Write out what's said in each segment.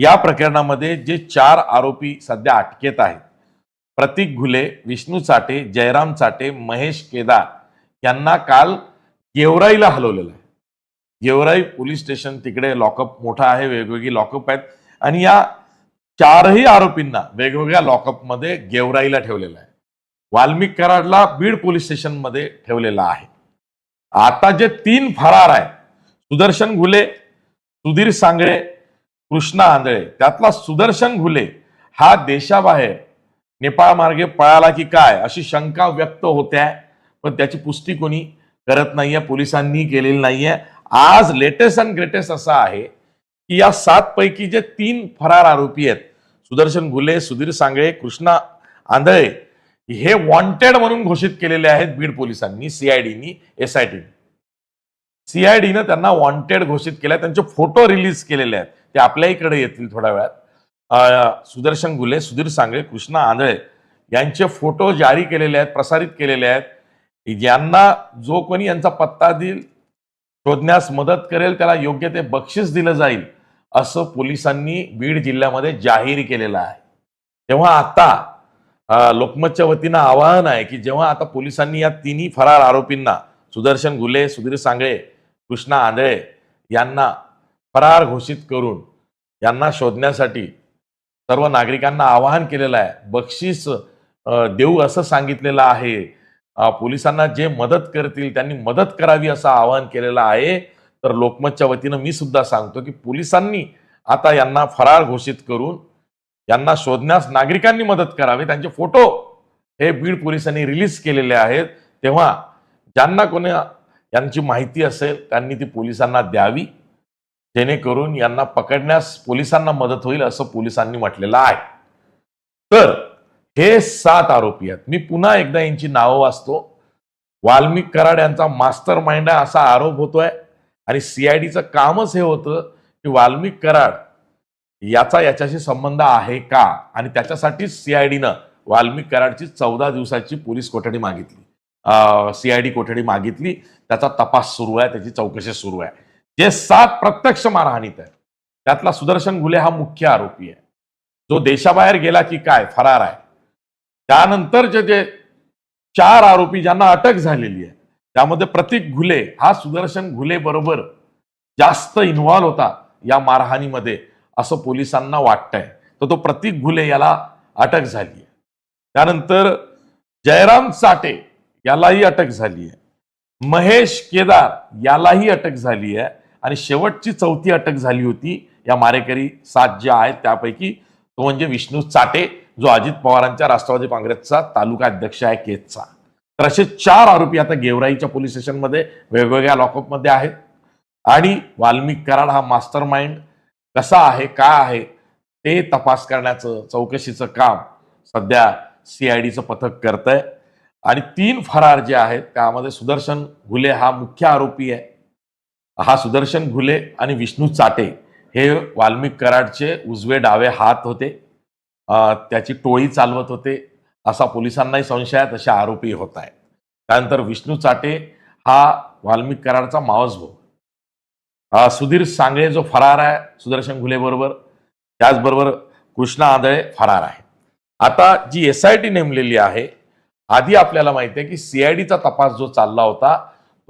या प्रकरणामध्ये जे चार आरोपी सध्या अटकेत आहेत. प्रतीक घुले विष्णू चाटे जयराम चाटे महेश केदार यांना काल गेवराईला हलवलेलं आहे. गेवराई पोलीस स्टेशन तिकडे लॉकअप मोठा आहे वेगवेगळी लॉकअप आहेत आणि या चारही आरोपींना वेगवेगळ्या लॉकअपमध्ये गेवराईला ठेवलेलं आहे. वाल्मिक कराडला बीड पोलीस स्टेशनमध्ये ठेवलेला आहे. आता जे तीन फरार आहेत सुदर्शन घुले सुधीर सांगळे कृष्णा आंधळे त्यातला सुदर्शन घुले हा देशाबाहेर नेपाळ मार्गे पळाला की काय अशी शंका व्यक्त होत्या. पण त्याची पुष्टी कोणी करत नाहीये पोलिसांनी केलेली नाहीये. आज लेटेस्ट अँड ग्रेटेस्ट असा आहे की या सात पैकी जे तीन फरार आरोपी आहेत सुदर्शन घुले सुधीर सांगळे कृष्णा आंधळे हे वॉन्टेड म्हणून घोषित केलेले आहेत बीड पोलिसांनी सीआयडीनी एसआयटी सीआयडीनं त्यांना वॉन्टेड घोषित केलं त्यांचे फोटो रिलीज केलेले आहेत. ते आपल्याहीकडे येतील थोड्या वेळात. सुदर्शन गुले सुधीर सांगळे कृष्णा आंधळे यांचे फोटो जारी केलेले आहेत प्रसारित केलेले आहेत. यांना जो कोणी यांचा पत्ता देईल शोधण्यास मदत करेल त्याला योग्य ते बक्षीस दिलं जाईल असं पोलिसांनी बीड जिल्ह्यामध्ये जाहीर केलेलं आहे. तेव्हा आता लोकमतच्या वतीनं आवाहन आहे की जेव्हा आता पोलिसांनी या तिन्ही फरार आरोपींना सुदर्शन घुले सुधीर सांगळे कृष्णा आंधळे यांना फरार घोषित करून यांना शोधण्यासाठी सर्व नागरिकांना आवाहन केलेलं आहे. बक्षीस देऊ असं सांगितलेलं आहे. पोलिसांना जे मदत करतील त्यांनी मदत करावी असं आवाहन केलेलं आहे. तर लोकमतच्या वतीनं मी सुद्धा सांगतो की पोलिसांनी आता यांना फरार घोषित करून यांना शोधण्यास नागरिकांनी मदत करावी. त्यांचे फोटो हे बीड पोलिसांनी रिलीज केलेले आहेत. तेव्हा ज्यांना कोणी यांची माहिती असेल त्यांनी ती पोलिसांना द्यावी. जेणेकरून यांना पकडण्यास पोलिसांना मदत होईल असं पोलिसांनी म्हटलेलं आहे. तर हे सात आरोपी आहेत. मी पुन्हा एकदा यांची नावं वाचतो. वाल्मिक कराड यांचा मास्टर माइंड आहे असा आरोप होतोय. आणि सीआयडीचं कामच हे होतं की वाल्मिक कराड याचा याच्याशी संबंध आहे का? आणि त्याच्यासाठीच सीआयडीनं वाल्मिक कराडची चौदा दिवसाची पोलीस कोठडी मागितली. सीआयडी कोठडी मागितली. त्याचा तपास सुरू आहे. त्याची चौकशी सुरू आहे. हे सात प्रत्यक्ष मारहाणीत आहे त्यातला सुदर्शन घुले हा मुख्य आरोपी आहे. जो देशाबाहेर गेला की काय फरार आहे. त्यानंतरचे जे चार आरोपी ज्यांना अटक झालेली आहे त्यामध्ये प्रतीक घुले हा सुदर्शन घुले बरोबर जास्त इन्व्हॉल्व होता या मारहाणीमध्ये असं पोलिसांना वाटतंय. तर तो प्रतीक घुले याला अटक झाली आहे. त्यानंतर जयराम साठे यालाही अटक झाली आहे. महेश केदार यालाही अटक झाली आहे. आणि शेवटची चौथी अटक झाली होती. या मारेकरी सात जे आहेत त्यापैकी तो म्हणजे विष्णू चाटे जो अजित पवारांच्या राष्ट्रवादी काँग्रेसचा तालुका अध्यक्ष आहे केजचा. तर असे चार आरोपी आता गेवराईच्या पोलीस स्टेशनमध्ये वेगवेगळ्या लॉकअपमध्ये आहेत. आणि वाल्मिक कराड हा मास्टर माइंड कसा आहे काय आहे ते तपास करण्याचं चौकशीचं काम सध्या सीआयडीचं पथक करत आहे आणि तीन फरार जे आहेत त्यामध्ये सुदर्शन घुले हा मुख्य आरोपी आहे. हा सुदर्शन घुले आणि विष्णू चाटे हे वाल्मिक कराडचे उजवे डावे हात होते. त्याची टोळी चालवत होते. असा पोलिसांनाही संशय आहे तसे आरोपी होत आहेत. त्यानंतर विष्णू चाटे हा वाल्मिक कराडचा मावसभाऊ सुधीर सांगळे जो फरार आहे सुदर्शन घुलेबरोबर त्याचबरोबर कृष्णा आंधळे फरार आहे. आता जी एस आय टी नेमलेली आहे आधी आपल्याला माहिती आहे की सीआयडीचा तपास जो चालला होता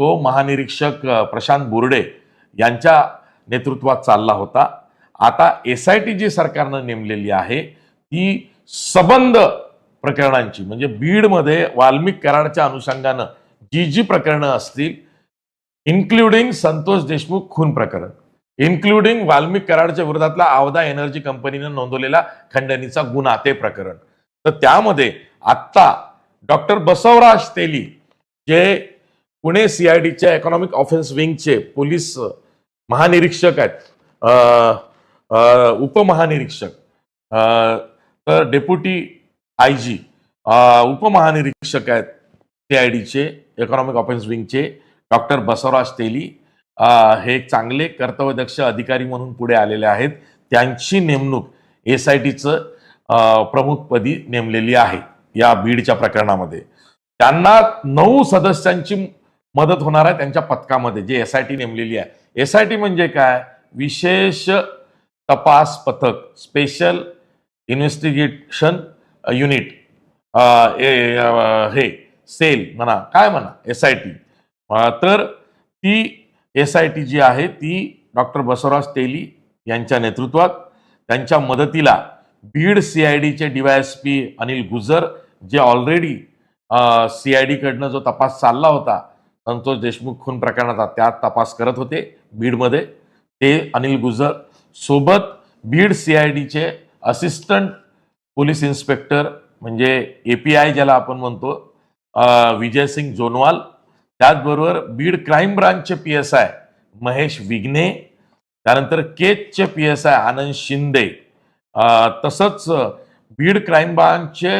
तो महानिरीक्षक प्रशांत बुर्डे यांच्या नेतृत्वात चालला होता. आता एस आय टी जी सरकारनं नेमलेली आहे ती सबंध प्रकरणांची म्हणजे बीडमध्ये वाल्मिक कराडच्या अनुषंगानं जी जी प्रकरणं असतील इन्क्लुडिंग संतोष देशमुख खून प्रकरण इन्क्लुडिंग वाल्मिक कराडच्या विरोधातला आवदा एनर्जी कंपनीनं नोंदवलेला खंडणीचा गुन्हा ते प्रकरण. तर त्यामध्ये आत्ता डॉक्टर बसवराज तेली जे पुणे सीआयडीच्या इकॉनॉमिक ऑफेन्स विंगचे पोलीस महानिरीक्षक आहेत. उपमहानिरीक्षक. तर डेप्युटी आय जी उपमहानिरीक्षक आहेत सीआयडीचे इकॉनॉमिक ऑफेन्स विंगचे डॉक्टर बसवराज तेली. हे एक चांगले कर्तव्यदक्ष अधिकारी म्हणून पुढे आलेले आहेत. त्यांची नेमणूक एस आय टीचं प्रमुखपदी नेमलेली आहे या बीडच्या प्रकरणामध्ये. त्यांना नऊ सदस्यांची मदत होणार आहे त्यांच्या पथकामध्ये जे एस आय टी नेमलेली आहे. एस आय टी म्हणजे काय? विशेष तपास पथक स्पेशल इन्व्हेस्टिगेशन युनिट हे सेल म्हणा काय म्हणा एस आय टी तर ती एस आय टी जी आहे ती डॉक्टर बसवराज तेली यांच्या नेतृत्वात त्यांच्या मदतीला बीड सी आय डीचे डीवायएसपी अनिल गुजर जे ऑलरेडी सी आय डीकडनं जो तपास चालला होता संतोष देशमुख खून प्रकरणाचा त्यात तपास करत होते बीडमध्ये. ते अनिल गुजर सोबत बीड सी आय डीचे असिस्टंट पोलीस इन्स्पेक्टर म्हणजे ए पी आय ज्याला आपण म्हणतो विजयसिंग जोनवाल. त्याचबरोबर Beed crime ब्रांचचे P S I Mahesh Vighne. त्यानंतर केचचे P S I Anand Shinde. तसंच बीड क्राईम ब्रांचचे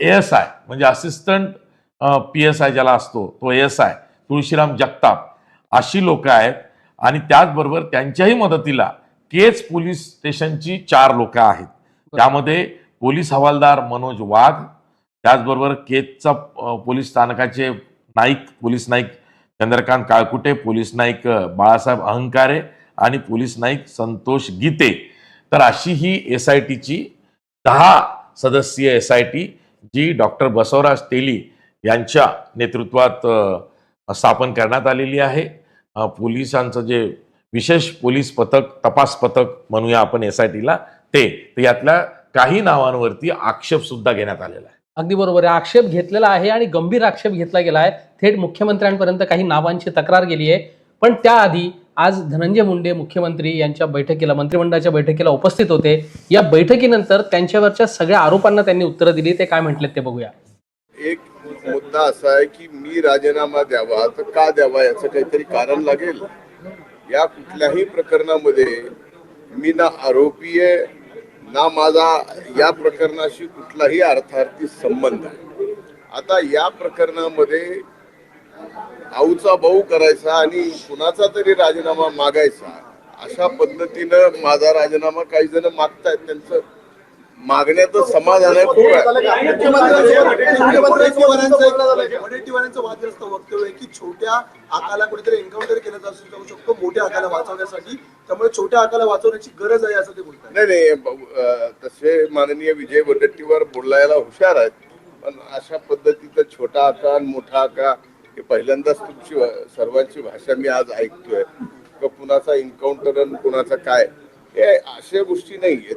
ए एस आय म्हणजे असिस्टंट पी एस आय ज्याला असतो तो एस आय तुळशीराम जगताप अशी लोक आहेत. आणि त्याचबरोबर त्यांच्याही मदतीला केज पोलीस स्टेशनची चार लोक आहेत. त्यामध्ये पोलीस हवालदार मनोज वाघ त्याचबरोबर केजचा अ, पोलीस स्थानकाचे नाईक पोलीस नाईक चंद्रकांत काळकुटे पोलीस नाईक बाळासाहेब अहंकारे आणि पोलीस नाईक संतोष गीते. तर अशी ही एस आय टीची दहा सदस्यीय एस आय टी जी डॉक्टर बसवराज तेली यांच्या नेतृत्वात स्थापन करण्यात आलेली आहे. पोलिसांचं जे विशेष पोलीस पथक तपास पथक म्हणूया आपण एस आय टीला ते तर यातल्या काही नावांवरती आक्षेप सुद्धा घेण्यात आलेला आहे. अगदी बरोबर आहे. आक्षेप घेतलेला आहे आणि गंभीर आक्षेप घेतला गेला आहे. थेट मुख्यमंत्र्यांपर्यंत काही नावांची तक्रार गेली आहे. पण त्याआधी आज धनंजय मुंडे मुख्यमंत्री यांच्या बैठकीला मंत्रिमंडळाच्या बैठकीला उपस्थित होते. या बैठकीनंतर त्यांच्यावरच्या सगळ्या आरोपांना त्यांनी उत्तरं दिली. ते काय म्हटलेत ते बघूया. एक मुद्दा असा आहे की मी राजीनामा द्यावा तर का द्यावा याचं काहीतरी कारण लागेल. या कुठल्याही प्रकरणामध्ये मी ना आरोपी आहे ना माझा या प्रकरणाशी कुठलाही अर्थार्थी संबंध आहे. आता या प्रकरणामध्ये आऊचा भाऊ करायचा आणि कुणाचा तरी राजीनामा मागायचा अशा पद्धतीनं माझा राजीनामा काही जण मागतायत त्यांचं मागण्याचं समाधान आहे वडेट्टीवारांचं वादग्रस्त वक्तव्य आहे की छोट्या आकाला कुठेतरी एन्काउंटर केलं जाऊ जाऊ शकतो मोठ्या आकाला वाचवण्यासाठी. त्यामुळे छोट्या आकाला वाचवण्याची गरज आहे असं ते बोलतात नाही नाही तसे माननीय विजय वडेट्टीवार बोलायला हुशार आहेत. पण अशा पद्धतीचं छोटा आकार मोठा आकार हे पहिल्यांदाच तुमची सर्वांची भाषा मी आज ऐकतोय. कुणाचा एन्काउंटर आणि कुणाचा काय हे अशा गोष्टी नाही आहेत.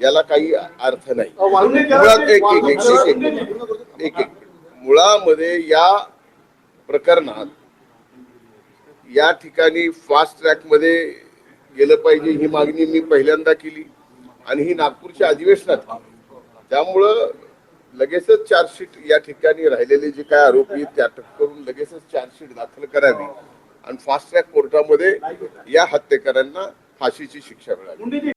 याला काही अर्थ नाही. मुळात एक एक एक एक एक एक मुळामध्ये या प्रकरणात या ठिकाणी फास्ट ट्रॅकमध्ये गेलं पाहिजे ही मागणी मी पहिल्यांदा केली आणि ही नागपूरच्या अधिवेशनात केली. त्यामुळं लगेचच चार्जशीट या ठिकाणी राहिलेले जे काय आरोपी आहेत ते अटक करून लगेचच चार्जशीट दाखल करावी आणि फास्ट ट्रॅक कोर्टामध्ये या हत्येकरांना फाशीची शिक्षा मिळावी.